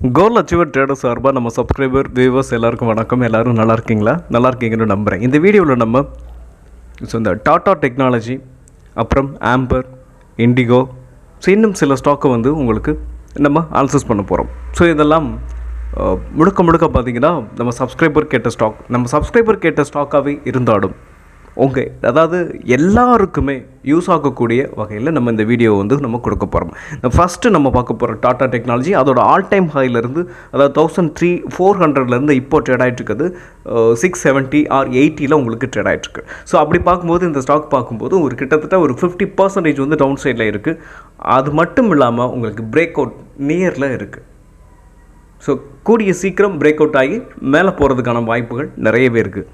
கோல் achiever trader சார்பாக நம்ம subscriber viewers எல்லாருக்கும் வணக்கம். எல்லாரும் நல்லா இருக்கீங்களா? நல்லா இருக்கீங்கன்னு நம்புகிறேன் இந்த வீடியோவில் நம்ம ஸோ இந்த டாட்டா டெக்னாலஜி அப்புறம் ஆம்பர் இண்டிகோ ஸோ இன்னும் சில ஸ்டாக்கை வந்து உங்களுக்கு நம்ம அனலைசிஸ் பண்ண போகிறோம் ஸோ இதெல்லாம் முழுக்க முழுக்க பார்த்தீங்கன்னா நம்ம சப்ஸ்கிரைபர் கேட்ட ஸ்டாக் நம்ம சப்ஸ்கிரைபர் கேட்ட ஸ்டாக்காகவே இருந்தாலும் உங்கள் அதாவது எல்லாருக்குமே யூஸ் ஆகக்கூடிய வகையில் நம்ம இந்த வீடியோ வந்து நம்ம கொடுக்க போகிறோம் ஃபஸ்ட்டு நம்ம பார்க்க போகிற டாடா டெக்னாலஜி அதோட ஆல் டைம் ஹைலேருந்து அதாவது தௌசண்ட் த்ரீ ஃபோர் ஹண்ட்ரட்லேருந்து இப்போ ட்ரேட் ஆகிட்டு இருக்குது. சிக்ஸ் செவன்ட்டி ஆர் எயிட்டியில் உங்களுக்கு ட்ரேட் ஆகிட்டுருக்கு ஸோ அப்படி பார்க்கும்போது இந்த ஸ்டாக் பார்க்கும்போது ஒரு கிட்டத்தட்ட ஒரு ஃபிஃப்டி பர்சன்டேஜ் வந்து டவுன் சைடில் இருக்குது அது மட்டும் இல்லாமல் உங்களுக்கு பிரேக் அவுட் நியரில் இருக்குது ஸோ கூடிய சீக்கிரம் பிரேக் அவுட் ஆகி மேலே போகிறதுக்கான வாய்ப்புகள் நிறையவே இருக்குது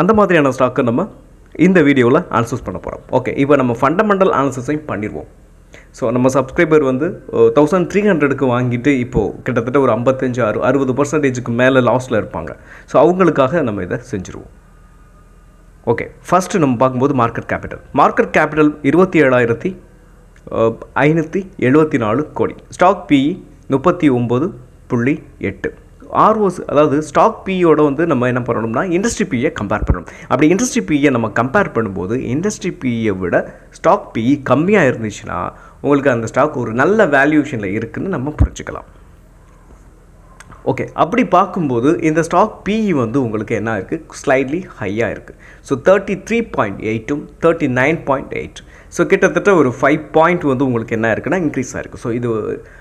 அந்த மாதிரியான ஸ்டாக்கை நம்ம இந்த வீடியோவில் அனலிசிஸ் பண்ண போகிறோம் ஓகே இப்போ நம்ம ஃபண்டமெண்டல் அனாலிசிஸையும் பண்ணிடுவோம். ஸோ நம்ம சப்ஸ்கிரைபர் வந்து தௌசண்ட் த்ரீ ஹண்ட்ரடுக்கு வாங்கிட்டு இப்போது கிட்டத்தட்ட ஒரு ஐம்பத்தஞ்சு அறு அறுபது பர்சன்டேஜுக்கு மேலே லாஸில் இருப்பாங்க. ஸோ அவங்களுக்காக நம்ம இதை செஞ்சுருவோம். ஓகே ஃபஸ்ட்டு நம்ம பார்க்கும்போது மார்க்கெட் கேபிட்டல் மார்க்கெட் கேபிட்டல் இருபத்தி ஏழாயிரத்தி ஐநூற்றி எழுபத்தி நாலு கோடி. ஸ்டாக் பிஇ முப்பத்தி ஒம்பது புள்ளி எட்டு. ஆர்ஓஸ் அதாவது ஸ்டாக் பியோட வந்து நம்ம என்ன பண்ணணும்னா இண்டஸ்ட்ரி பியை கம்பேர் பண்ணணும். அப்படி இண்டஸ்ட்ரி பியை நம்ம கம்பேர் பண்ணும்போது இண்டஸ்ட்ரி பியை விட ஸ்டாக் பிஇ கம்மியாக இருந்துச்சுன்னா உங்களுக்கு அந்த ஸ்டாக் ஒரு நல்ல வேல்யூஷனில் இருக்குதுன்னு நம்ம புரிஞ்சுக்கலாம். ஓகே அப்படி பார்க்கும்போது இந்த ஸ்டாக் பிஇ வந்து உங்களுக்கு என்ன இருக்குது ஸ்லைட்லி ஹையாக இருக்குது so thirty three point எயிட்டும் thirty nine point eight so கிட்டத்தட்ட ஒரு ஃபைவ் பாயிண்ட் வந்து உங்களுக்கு என்ன இருக்குன்னா இன்க்ரீஸ் ஆகிருக்கு ஸோ இது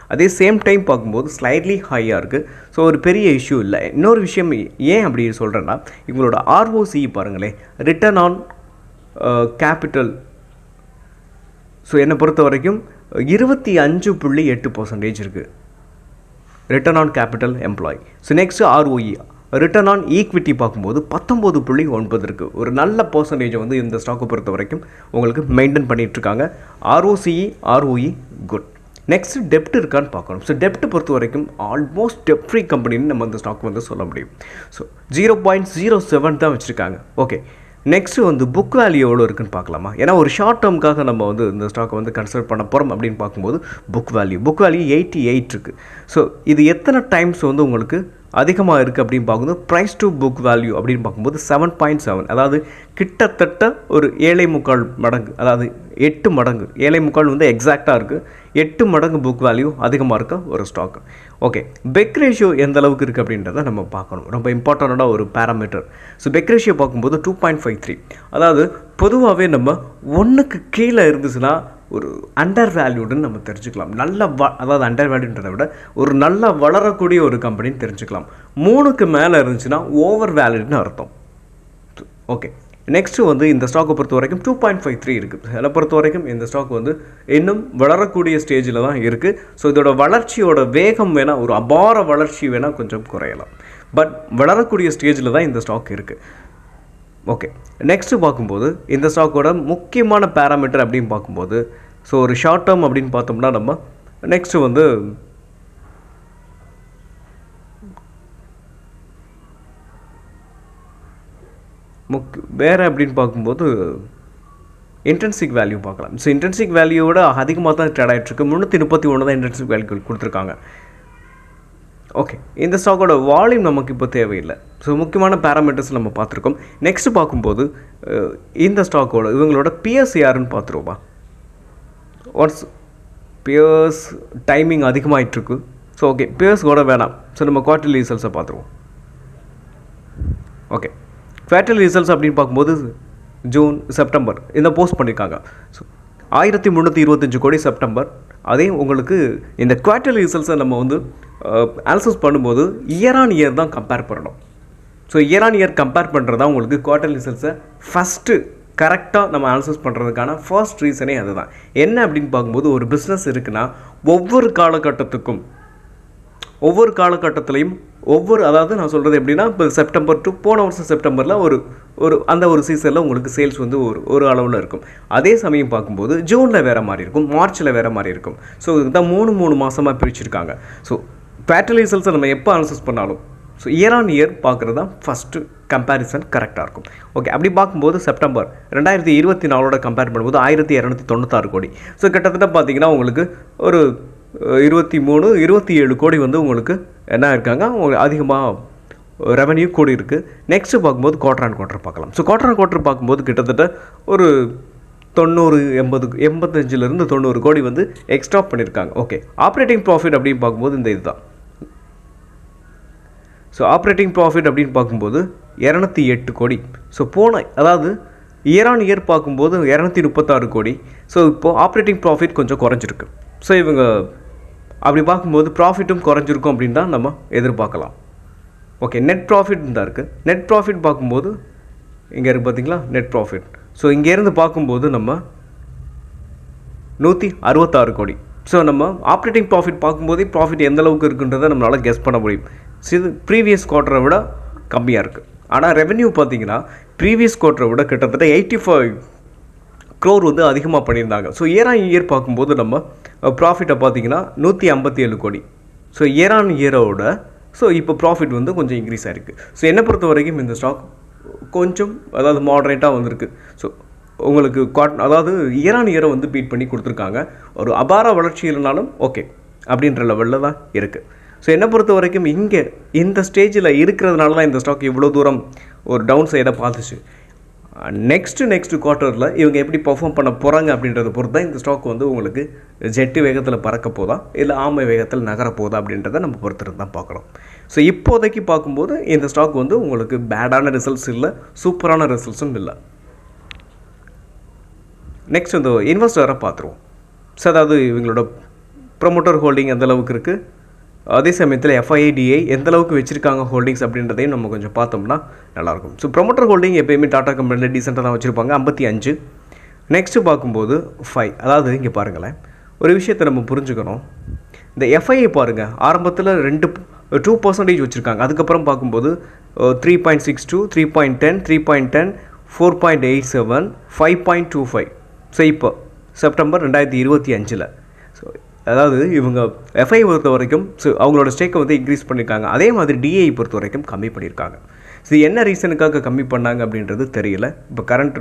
அதே சேம் டைம் பார்க்கும்போது ஸ்லைட்லி ஹையாக இருக்குது ஸோ ஒரு பெரிய இஷ்யூ இல்லை. இன்னொரு விஷயம் ஏன் அப்படி சொல்கிறேன்னா இவங்களோட ஆர்ஓசி பாருங்களேன் ரிட்டர்ன் ஆன் கேபிட்டல் ஸோ என்னை பொறுத்த வரைக்கும் இருபத்தி அஞ்சு புள்ளி எட்டு பர்சன்டேஜ் இருக்குது return on capital employ so next ROE return on equity பார்க்கும்போது பத்தொம்போது புள்ளி ஒன்பது இருக்குது ஒரு நல்ல பர்சன்டேஜை வந்து இந்த ஸ்டாக்கை பொறுத்த வரைக்கும் உங்களுக்கு மெயின்டைன் பண்ணிகிட்ருக்காங்க ஆர்ஓசிஇ ஆர்ஓஇ குட் நெக்ஸ்ட் டெப்ட் இருக்கான்னு பார்க்கணும். ஸோ டெப்ட் பொறுத்த வரைக்கும் ஆல்மோஸ்ட் டெப்ட் ஃப்ரீ கம்பெனின்னு நம்ம இந்த ஸ்டாக் வந்து சொல்ல முடியும். So zero point zero seven தான் வச்சுருக்காங்க. ஓகே நெக்ஸ்ட் வந்து புக் வேல்யூ எவ்வளோ இருக்குன்னு பார்க்கலாமா? ஏன்னா ஒரு ஷார்ட் டேர்முக்காக நம்ம வந்து இந்த ஸ்டாக்கை வந்து கன்சிடர் பண்ண போகிறோம் அப்படின்னு பார்க்கும்போது book value book value eighty eight இருக்குது ஸோ இது எத்தனை டைம்ஸ் வந்து உங்களுக்கு அதிகமாக இருக்குது அப்படின்னு பார்க்கும்போது ப்ரைஸ் டு புக் வேல்யூ அப்படின்னு பார்க்கும்போது செவன் பாயிண்ட் செவன் அதாவது கிட்டத்தட்ட ஒரு ஏழை முக்கால் மடங்கு அதாவது எட்டு மடங்கு. ஏழை முக்கால் வந்து எக்ஸாக்டாக இருக்குது எட்டு மடங்கு புக் வேல்யூ அதிகமாக இருக்க ஒரு ஸ்டாக் ஓகே பெக் ரேஷியோ எந்த அளவுக்கு இருக்குது அப்படின்றத நம்ம பார்க்கணும். ரொம்ப இம்பார்ட்டண்ட்டான ஒரு பேராமீட்டர் ஸோ பெக் ரேஷியோ பார்க்கும்போது டூ பாயிண்ட் ஃபைவ் த்ரீ அதாவது பொதுவாகவே நம்ம ஒன்றுக்கு கீழே இருந்துச்சுன்னா ஒரு அண்டர் வேல்யூடுன்னு நம்ம தெரிஞ்சுக்கலாம். நல்ல வ அதாவது அண்டர் வேல்யூன்றதை விட ஒரு நல்ல வளரக்கூடிய ஒரு கம்பெனின்னு தெரிஞ்சுக்கலாம். மூணுக்கு மேலே இருந்துச்சுன்னா ஓவர் வேல்யூடுன்னு அர்த்தம். ஓகே நெக்ஸ்ட்டு வந்து இந்த ஸ்டாக்கை பொறுத்த வரைக்கும் டூ பாயிண்ட் ஃபைவ் த்ரீ இருக்குது சில பொறுத்த வரைக்கும் இந்த ஸ்டாக் வந்து இன்னும் வளரக்கூடிய ஸ்டேஜில் தான் இருக்குது ஸோ இதோட வளர்ச்சியோட வேகம் வேணால் ஒரு அபார வளர்ச்சி வேணால் கொஞ்சம் குறையலாம். பட் வளரக்கூடிய ஸ்டேஜில் தான் இந்த ஸ்டாக் இருக்குது ஓகே நெக்ஸ்ட்டு பார்க்கும்போது இந்த ஸ்டாக்கோட முக்கியமான பேராமீட்டர் அப்படின்னு பார்க்கும்போது ஸோ ஒரு ஷார்ட் டேர்ம் அப்படின்னு பார்த்தோம்னா நம்ம நெக்ஸ்ட்டு வந்து முக் வேறு அப்படின்னு பார்க்கும்போது இன்டென்சிக் வேல்யூ பார்க்கலாம். ஸோ இன்டென்சிக் வேல்யூவோட அதிகமாக தான் ட்ரேட் ஆகிட்டுருக்கு முந்நூற்றி முப்பத்தி ஒன்று தான் இன்டென்சிக் வேல்யூ கொடுத்துருக்காங்க. ஓகே இந்த ஸ்டாக்கோட வால்யூம் நமக்கு இப்போ தேவையில்லை. ஸோ முக்கியமான பேராமீட்டர்ஸ் நம்ம பார்த்துருக்கோம். நெக்ஸ்ட் பார்க்கும்போது இந்த ஸ்டாக்கோட இவங்களோட பிஎஸ் யாருன்னு பார்த்துருவோமா? ஒன்ஸ் பியர்ஸ் டைமிங் அதிகமாகிட்டுருக்கு ஸோ ஓகே பியர்ஸ் கூட வேணாம். ஸோ நம்ம குவார்டர்லி ரிசல்ட்ஸை பார்த்துருவோம். ஓகே குவார்டர்லி ரிசல்ட்ஸ் அப்படின்னு பார்க்கும்போது ஜூன் செப்டம்பர் இந்த போஸ்ட் பண்ணியிருக்காங்க. ஸோ ஆயிரத்தி முந்நூற்றி இருபத்தஞ்சு கோடி செப்டம்பர் அதே உங்களுக்கு இந்த குவார்டர்லி ரிசல்ட்ஸை நம்ம வந்து அனலைசிஸ் பண்ணும்போது இயர் ஆன் இயர் தான் கம்பேர் பண்ணணும். So year on year compare பண்ணுறது தான் உங்களுக்கு குவார்டர்லி ரிசல்ட்ஸை ஃபஸ்ட்டு கரெக்டாக நம்ம அனலைசிஸ் பண்ணுறதுக்கான ஃபர்ஸ்ட் ரீசனே அதுதான். என்ன அப்படின்னு பார்க்கும்போது ஒரு பிஸ்னஸ் இருக்குன்னா ஒவ்வொரு காலகட்டத்துக்கும் ஒவ்வொரு காலகட்டத்திலையும் ஒவ்வொரு அதாவது நான் சொல்கிறது எப்படின்னா இப்போ செப்டம்பர் டு போன வருஷம் செப்டம்பரில் ஒரு ஒரு அந்த ஒரு சீசனில் உங்களுக்கு சேல்ஸ் வந்து ஒரு ஒரு அளவில் இருக்கும். அதே சமயம் பார்க்கும்போது ஜூனில் வேறு மாதிரி இருக்கும் மார்ச்சில் வேறு மாதிரி இருக்கும். ஸோ இதுதான் மூணு மூணு மாதமாக பிரிச்சிருக்காங்க. ஸோ பேட்டல் நம்ம எப்போ அனலைசிஸ் பண்ணாலும் ஸோ இயர் ஆன் இயர் பார்க்குறது தான் ஃபஸ்ட்டு கம்பேரிசன் கரெக்டாக இருக்கும். ஓகே அப்படி பார்க்கும்போது செப்டம்பர் ரெண்டாயிரத்தி இருபத்தி நாலோட கம்பேர் பண்ணும்போது ஆயிரத்தி இரநூத்தி தொண்ணூத்தாறு கோடி. ஸோ கிட்டத்தட்ட பார்த்தீங்கன்னா உங்களுக்கு ஒரு இருபத்தி மூணு இருபத்தி ஏழு கோடி வந்து உங்களுக்கு என்ன இருக்காங்க உங்களுக்கு அதிகமாக ரெவன்யூ கூடி இருக்குது நெக்ஸ்ட்டு பார்க்கும்போது குவார்டர் அண்ட் குவார்டர் பார்க்கலாம். ஸோ குவார்டர் அண்ட் குவார்டர் பார்க்கும்போது கிட்டத்தட்ட ஒரு தொண்ணூறு எண்பது எண்பத்தஞ்சிலேருந்து தொண்ணூறு கோடி வந்து எக்ஸ்ட்ரா பண்ணியிருக்காங்க ஓகே ஆப்ரேட்டிங் ப்ராஃபிட் அப்படின்னு பார்க்கும்போது இந்த இதுதான். ஸோ ஆப்ரேட்டிங் ப்ராஃபிட் அப்படின்னு பார்க்கும்போது இரநூத்தி எட்டு கோடி. ஸோ போன அதாவது இயர் ஆன் இயர் பார்க்கும்போது இரநூத்தி முப்பத்தாறு கோடி. ஸோ இப்போது ஆப்ரேட்டிங் ப்ராஃபிட் கொஞ்சம் குறைஞ்சிருக்கு. ஸோ இவங்க அப்படி பார்க்கும்போது ப்ராஃபிட்டும் குறைஞ்சிருக்கும் அப்படின்னு தான் நம்ம எதிர்பார்க்கலாம். ஓகே நெட் ப்ராஃபிட் தான் இருக்குது நெட் ப்ராஃபிட் பார்க்கும்போது இங்கே இருக்குது பார்த்தீங்களா நெட் ப்ராஃபிட் ஸோ இங்கேருந்து பார்க்கும்போது நம்ம நூற்றி அறுபத்தாறு கோடி. ஸோ நம்ம ஆப்ரேட்டிங் ப்ராஃபிட் பார்க்கும்போதே ப்ராஃபிட் எந்த அளவுக்கு இருக்குன்றதை நம்மளால் கெஸ் பண்ண முடியும். ஸோ இது ப்ரீவியஸ் குவார்ட்டரை விட கம்மியாக இருக்குது ஆனால் ரெவென்யூ பார்த்தீங்கன்னா ப்ரீவியஸ் குவார்ட்டரை விட கிட்டத்தட்ட எயிட்டி ஃபைவ் க்ரோர் வந்து அதிகமாக பண்ணியிருந்தாங்க. ஸோ இயர் ஆன் இயர் பார்க்கும்போது நம்ம ப்ராஃபிட்டை பார்த்தீங்கன்னா நூற்றி ஐம்பத்தி ஏழு கோடி ஸோ இயர் ஆன் இயரோட ஸோ இப்போ ப்ராஃபிட் வந்து கொஞ்சம் இன்க்ரீஸ் ஆகிருக்கு ஸோ என்னை பொறுத்த வரைக்கும் இந்த ஸ்டாக் கொஞ்சம் அதாவது மாடரேட்டாக வந்திருக்கு. ஸோ உங்களுக்கு குவாட் அதாவது இயர் ஆன் இயரை வந்து பீட் பண்ணி கொடுத்துருக்காங்க. ஒரு அபார வளர்ச்சி இல்லைனாலும் ஓகே அப்படின்ற லெவலில் தான் இருக்குது ஸோ என்னை பொறுத்த வரைக்கும் இங்கே இந்த ஸ்டேஜில் இருக்கிறதுனால தான் இந்த ஸ்டாக் இவ்வளோ தூரம் ஒரு டவுன் சைடை பார்த்துச்சு. நெக்ஸ்ட்டு நெக்ஸ்ட்டு குவார்ட்டரில் இவங்க எப்படி பர்ஃபார்ம் பண்ண போகிறாங்க அப்படின்றத பொறுத்து தான் இந்த ஸ்டாக் வந்து உங்களுக்கு ஜெட்டு வேகத்தில் பறக்க போதா இல்லை ஆமை வேகத்தில் நகர போதா அப்படின்றத நம்ம பொறுத்திருந்து தான் பார்க்குறோம் ஸோ இப்போதைக்கு பார்க்கும்போது இந்த ஸ்டாக் வந்து உங்களுக்கு பேடான ரிசல்ட்ஸ் இல்லை சூப்பரான ரிசல்ட்ஸும் இல்லை. நெக்ஸ்ட் இந்த இன்வெஸ்டரை பார்த்துருவோம். ஸோ அதாவது இவங்களோட ப்ரொமோட்டர் ஹோல்டிங் எந்த அளவுக்கு இருக்குது அதே சமயத்தில் எஃப்ஐடிஐ எந்த அளவுக்கு வச்சுருக்காங்க ஹோல்டிங்ஸ் அப்படின்றதையும் நம்ம கொஞ்சம் பார்த்தோம்னா நல்லாயிருக்கும். ஸோ ப்ரொமோட்டர் ஹோல்டிங் எப்பயுமே டாடா கம்பெனியில் டீசெண்டாக தான் வச்சுருப்பாங்க. ஐம்பத்தி அஞ்சு. நெக்ஸ்ட்டு பார்க்கும்போது ஃபைவ் அதாவது இங்கே பாருங்களேன். ஒரு விஷயத்தை நம்ம புரிஞ்சுக்கணும். இந்த எஃப்ஐஐ பாருங்கள் ஆரம்பத்தில் ரெண்டு டூ பர்சன்டேஜ் வச்சுருக்காங்க. அதுக்கப்புறம் பார்க்கும்போது three point six two three point ten three point ten four point eight seven five point two five so இப்போ செப்டம்பர் ரெண்டாயிரத்தி இருபத்தி அஞ்சில். அதாவது இவங்க எஃப்ஐ பொறுத்த வரைக்கும் ஸோ அவங்களோட ஸ்டேக்கை வந்து இன்க்ரீஸ் பண்ணியிருக்காங்க அதே மாதிரி டிஐ பொறுத்த வரைக்கும் கம்மி பண்ணியிருக்காங்க ஸோ என்ன ரீசனுக்காக கம்மி பண்ணாங்க அப்படின்றது தெரியல. இப்போ கரண்ட்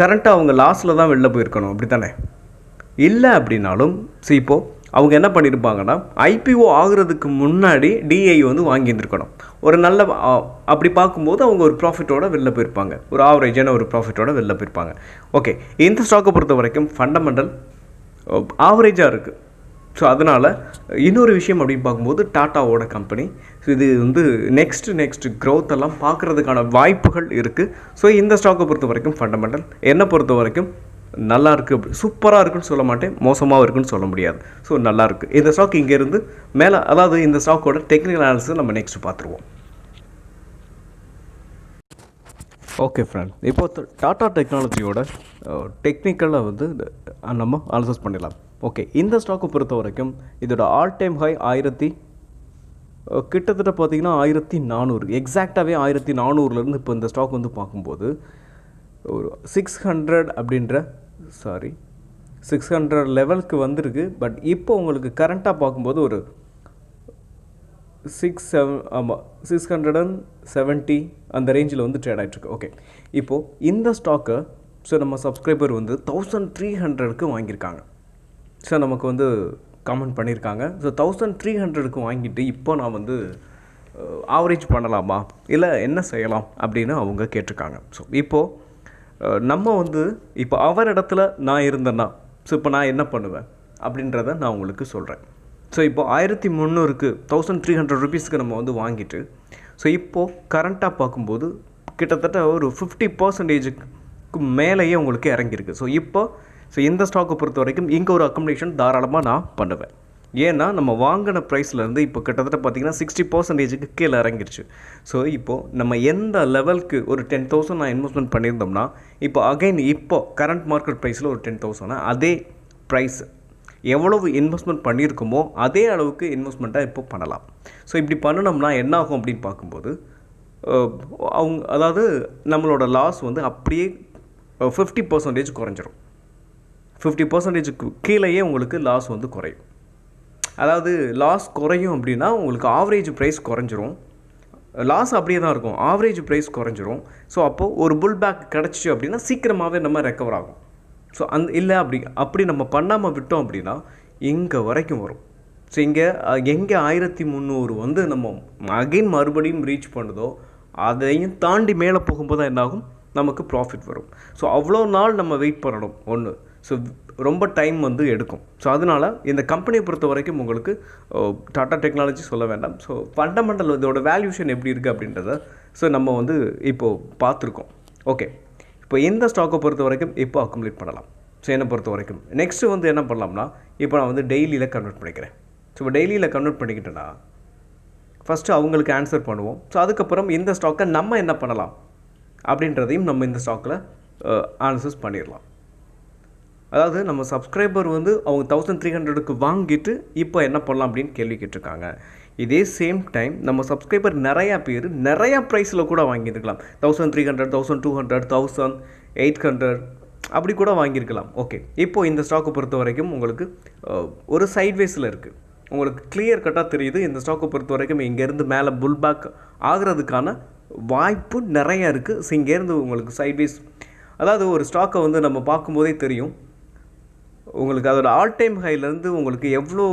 கரண்ட்டாக அவங்க லாஸில் தான் வெளில போயிருக்கணும். அப்படி தானே இல்லை அப்படின்னாலும் ஸோ இப்போது அவங்க என்ன பண்ணியிருப்பாங்கன்னா ஐபிஓ ஆகுறதுக்கு முன்னாடி டிஐ வந்து வாங்கியிருந்துருக்கணும். ஒரு நல்ல அப்படி பார்க்கும்போது அவங்க ஒரு ப்ராஃபிட்டோட வெளில போயிருப்பாங்க. ஒரு ஆவரேஜான ஒரு ப்ராஃபிட்டோட வெளில போயிருப்பாங்க. ஓகே இந்த ஸ்டாக்கை பொறுத்த வரைக்கும் ஃபண்டமெண்டல் ஆவரேஜாக இருக்குது ஸோ அதனால் இன்னொரு விஷயம் அப்படின்னு பார்க்கும்போது டாட்டாவோட கம்பெனி ஸோ இது வந்து நெக்ஸ்ட் நெக்ஸ்ட் க்ரோத் எல்லாம் பார்க்குறதுக்கான வாய்ப்புகள் இருக்குது ஸோ இந்த ஸ்டாக்கை பொறுத்த வரைக்கும் ஃபண்டமெண்டல் என்னை பொறுத்த வரைக்கும் நல்லா இருக்குது சூப்பராக இருக்குன்னு சொல்ல மாட்டேன். மோசமாக இருக்குன்னு சொல்ல முடியாது. ஸோ நல்லா இருக்குது இந்த ஸ்டாக் இங்கேருந்து மேலே அதாவது இந்த ஸ்டாக்கோட டெக்னிக்கல் அனாலிசிஸ் நம்ம நெக்ஸ்ட் பார்த்துருவோம். ஓகே ஃப்ரெண்ட் இப்போ டாட்டா டெக்னாலஜியோட டெக்னிக்கலாக வந்து நம்ம அனாலிசிஸ் பண்ணிடலாம். ஓகே இந்த ஸ்டாக்கை பொறுத்த வரைக்கும் இதோட ஆல் டைம் ஹை ஆயிரத்தி கிட்டத்தட்ட பார்த்தீங்கன்னா ஆயிரத்தி நானூறு. எக்ஸாக்டாகவே ஆயிரத்தி நானூறுலேருந்து இப்போ இந்த ஸ்டாக் வந்து பார்க்கும்போது ஒரு சிக்ஸ் ஹண்ட்ரட் அப்படின்ற சாரி சிக்ஸ் ஹண்ட்ரட் லெவலுக்கு வந்திருக்கு. பட் இப்போ உங்களுக்கு கரண்ட்டாக பார்க்கும்போது ஒரு சிக்ஸ் செவன் ஆமாம் சிக்ஸ் ஹண்ட்ரட் அண்ட் செவன்ட்டி அந்த ரேஞ்சில் வந்து ட்ரேட் ஆகிட்ருக்கு ஓகே இப்போது இந்த ஸ்டாக்கை ஸோ நம்ம சப்ஸ்கிரைபர் வந்து தௌசண்ட் த்ரீ ஹண்ட்ரடுக்கு வாங்கியிருக்காங்க. ஸோ நமக்கு வந்து கமெண்ட் பண்ணியிருக்காங்க. ஸோ தௌசண்ட் த்ரீ ஹண்ட்ரடுக்கு வாங்கிட்டு இப்போ நான் வந்து ஆவரேஜ் பண்ணலாமா? இல்லை என்ன செய்யலாம் அப்படின்னு அவங்க கேட்டிருக்காங்க. ஸோ இப்போது நம்ம வந்து இப்போ அவர் இடத்துல நான் இருந்தேன்னா ஸோ இப்போ நான் என்ன பண்ணுவேன்? அப்படின்றத நான் உங்களுக்கு சொல்கிறேன் ஸோ இப்போ ஆயிரத்தி முந்நூறுக்கு தௌசண்ட் த்ரீ ஹண்ட்ரட் ருபீஸ்க்கு நம்ம வந்து வாங்கிட்டு ஸோ இப்போது கரண்ட்டாக பார்க்கும்போது கிட்டத்தட்ட ஒரு ஃபிஃப்டி பர்சன்டேஜுக்கு மேலேயே உங்களுக்கு இறங்கியிருக்கு. ஸோ இப்போ ஸோ இந்த ஸ்டாக்கை பொறுத்த வரைக்கும் இங்கே ஒரு அக்கமடேஷன் தாராளமாக நான் பண்ணுவேன். ஏன்னா நம்ம வாங்கின ப்ரைஸ்லேருந்து இப்போ கிட்டத்தட்ட பார்த்தீங்கன்னா சிக்ஸ்டி பர்சன்டேஜுக்கு கீழே இறங்கிருச்சு. ஸோ இப்போது நம்ம எந்த லெவலுக்கு ஒரு டென் தௌசண்ட் நான் இன்வெஸ்ட்மெண்ட் பண்ணியிருந்தோம்னா இப்போ அகைன் இப்போ கரண்ட் மார்க்கெட் ப்ரைஸில் ஒரு டென் தௌசண்ட்னா அதே ப்ரைஸ் எவ்வளவு இன்வெஸ்ட்மெண்ட் பண்ணியிருக்கோமோ அதே அளவுக்கு இன்வெஸ்ட்மெண்ட்டாக இப்போ பண்ணலாம். ஸோ இப்படி பண்ணினோம்னா என்ன ஆகும் அப்படின்னு பார்க்கும்போது அவங்க அதாவது நம்மளோட லாஸ் வந்து அப்படியே ஃபிஃப்டி பர்சன்டேஜ் குறைஞ்சிரும். ஃபிஃப்டி பர்சன்டேஜுக்கு கீழேயே உங்களுக்கு லாஸ் வந்து குறையும். அதாவது லாஸ் குறையும் அப்படின்னா உங்களுக்கு ஆவரேஜ் ப்ரைஸ் குறைஞ்சிரும். லாஸ் அப்படியே தான் இருக்கும். ஆவரேஜ் ப்ரைஸ் குறைஞ்சிரும். ஸோ அப்போது ஒரு புல் பேக் கிடச்சிச்சு அப்படின்னா சீக்கிரமாகவே நம்ம ரெக்கவர் ஆகும். ஸோ அந் இல்லை அப்படி அப்படி நம்ம பண்ணாமல் விட்டோம் அப்படின்னா இங்கே வரைக்கும் வரும். ஸோ இங்கே எங்கே ஆயிரத்தி முந்நூறு வந்து நம்ம அகைன் மறுபடியும் ரீச் பண்ணுதோ அதையும் தாண்டி மேலே போகும்போது தான் என்னாகும்? நமக்கு ப்ராஃபிட் வரும். ஸோ அவ்வளோ நாள் நம்ம வெயிட் பண்ணணும். ஒன்று ஸோ ரொம்ப டைம் வந்து எடுக்கும். ஸோ அதனால் இந்த கம்பெனியை பொறுத்த வரைக்கும் உங்களுக்கு டாட்டா டெக்னாலஜி சொல்ல வேண்டாம். ஸோ ஃபண்டமெண்டல் இதோட வேல்யூஷன் எப்படி இருக்குது அப்படின்றத ஸோ நம்ம வந்து இப்போது பார்த்துருக்கோம். ஓகே இப்போ இந்த ஸ்டாக்கை பொறுத்த வரைக்கும் இப்போ அக்குமுலேட் பண்ணலாம். ஸோ என்னை பொறுத்த வரைக்கும். நெக்ஸ்ட்டு வந்து என்ன பண்ணலாம்னா இப்போ நான் வந்து டெய்லியில் கன்வெர்ட் பண்ணிக்கிறேன். ஸோ இப்போ டெய்லியில் கன்வெர்ட் பண்ணிக்கிட்டேன்னா ஃபஸ்ட்டு அவங்களுக்கு ஆன்சர் பண்ணுவோம். ஸோ அதுக்கப்புறம் இந்த ஸ்டாக்கை நம்ம என்ன பண்ணலாம்? அப்படின்றதையும் நம்ம இந்த ஸ்டாக்கில் ஆன்சர்ஸ் பண்ணிடலாம். அதாவது நம்ம சப்ஸ்கிரைபர் வந்து அவங்க தௌசண்ட் த்ரீ ஹண்ட்ரடுக்கு வாங்கிட்டு இப்போ என்ன பண்ணலாம் அப்படின்னு கேள்வி கேட்டிருக்காங்க. இதே சேம் டைம் நம்ம சப்ஸ்கிரைபர் நிறையா பேர் நிறையா ப்ரைஸில் கூட வாங்கியிருக்கலாம். Thousand three hundred thousand two hundred thousand eight hundred அப்படி கூட வாங்கியிருக்கலாம். ஓகே இப்போது இந்த ஸ்டாக்கை பொறுத்த வரைக்கும் உங்களுக்கு ஒரு சைட்வேஸில் இருக்குது உங்களுக்கு கிளியர் கட்டாக தெரியுது. இந்த ஸ்டாக்கை பொறுத்த வரைக்கும் இங்கேருந்து மேலே புல் பேக் ஆகிறதுக்கான வாய்ப்பு நிறையா இருக்குது ஸோ இங்கேருந்து உங்களுக்கு சைட்வேஸ் அதாவது ஒரு ஸ்டாக்கை வந்து நம்ம பார்க்கும்போதே தெரியும். உங்களுக்கு அதோட ஆல் டைம் ஹைலேருந்து உங்களுக்கு எவ்வளோ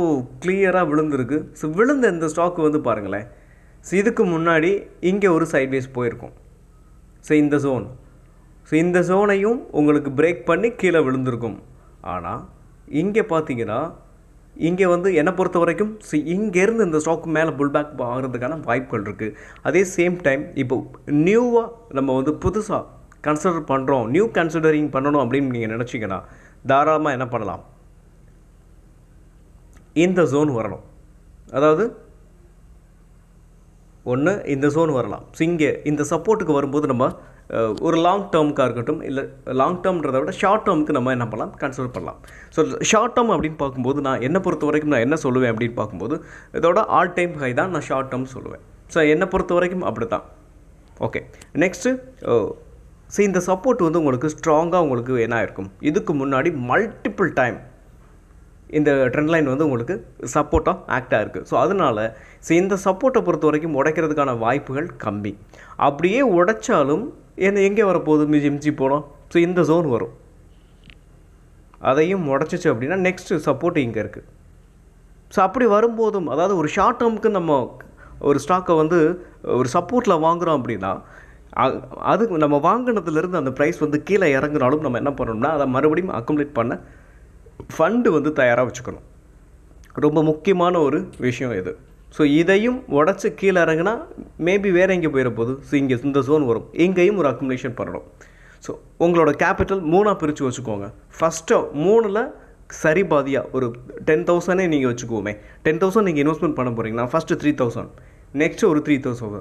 கிளியராக விழுந்திருக்கு? ஸோ விழுந்த இந்த ஸ்டாக்கு வந்து பாருங்களேன். ஸோ இதுக்கு முன்னாடி இங்கே ஒரு சைட்வேஸ் போயிருக்கும். ஸோ இந்த ஜோன் ஸோ இந்த ஜோனையும் உங்களுக்கு பிரேக் பண்ணி கீழே விழுந்திருக்கும். ஆனால் இங்கே பார்த்தீங்கன்னா இங்கே வந்து என்னை பொறுத்த வரைக்கும் ஸோ இங்கேருந்து இந்த ஸ்டாக் மேலே புல்பேக் ஆகிறதுக்கான வாய்ப்புகள் இருக்குது அதே சேம் டைம் இப்போ நியூவாக நம்ம வந்து புதுசாக கன்சிடர் பண்ணுறோம் நியூ கன்சிடரிங் பண்ணணும் அப்படின்னு நீங்கள் நினச்சிங்கன்னா தாராளமாக என்ன பண்ணலாம்? இந்த ஜோன் வரணும். அதாவது ஒன்று இந்த ஜோன் வரலாம். இங்கே இந்த சப்போர்ட்டுக்கு வரும்போது நம்ம ஒரு லாங் டேர்முக்காக இருக்கட்டும் இல்லை லாங் டேர்ம்ன்றதை விட ஷார்ட் டேர்முக்கு நம்ம என்ன பண்ணலாம்? கன்சிடர் பண்ணலாம். ஸோ ஷார்ட் டேர்ம் அப்படின்னு பார்க்கும்போது நான் என்னை பொறுத்த வரைக்கும் நான் என்ன சொல்லுவேன் அப்படின்னு பார்க்கும்போது இதோட ஆல் டைம் ஹை தான் நான் ஷார்ட் டேர்ம் சொல்லுவேன். ஸோ என்னை பொறுத்த வரைக்கும் அப்படி தான் ஓகே நெக்ஸ்ட்டு ஸோ இந்த சப்போர்ட் வந்து உங்களுக்கு ஸ்ட்ராங்காக உங்களுக்கு என்ன இருக்கும். இதுக்கு முன்னாடி மல்டிபிள் டைம் இந்த ட்ரெண்ட் லைன் வந்து உங்களுக்கு சப்போர்ட்டாக ஆக்டாக இருக்குது ஸோ அதனால் ஸோ இந்த சப்போர்ட்டை பொறுத்த வரைக்கும் உடைக்கிறதுக்கான வாய்ப்புகள் கம்மி. அப்படியே உடைச்சாலும் என்ன எங்கே வரப்போகுது? மிஞ்சி மிஞ்சி போனோம் ஸோ இந்த ஜோன் வரும். அதையும் உடச்சிச்சு அப்படின்னா நெக்ஸ்ட்டு சப்போர்ட் இங்கே இருக்குது ஸோ அப்படி வரும்போதும் அதாவது ஒரு ஷார்ட் டேர்முக்கு நம்ம ஒரு ஸ்டாக்கை வந்து ஒரு சப்போர்ட்டில் வாங்குகிறோம் அப்படின்னா அது நம்ம வாங்கினதுலேருந்து அந்த ப்ரைஸ் வந்து கீழே இறங்குனாலும் நம்ம என்ன பண்ணணும்னா அதை மறுபடியும் அக்குமுலேட் பண்ண ஃபண்டு வந்து தயாராக வச்சுக்கணும். ரொம்ப முக்கியமான ஒரு விஷயம் இது. ஸோ இதையும் உடச்சி கீழே இறங்குனா மேபி வேறு எங்கே போயிட போகுது? ஸோ இங்கே இந்த ஜோன் வரும். இங்கேயும் ஒரு அக்குமுலேஷன் பண்ணணும். ஸோ உங்களோட கேபிட்டல் மூணாக பிரித்து வச்சுக்கோங்க. ஃபஸ்ட்டு மூணில் சரி பாதியாக ஒரு டென் தௌசண்டே நீங்கள் வச்சுக்குவோமே டென் தௌசண்ட் நீங்கள் இன்வெஸ்ட்மெண்ட் பண்ண போகிறீங்கன்னா ஃபஸ்ட்டு த்ரீ தௌசண்ட் நெக்ஸ்ட்டு ஒரு த்ரீ தௌசண்ட்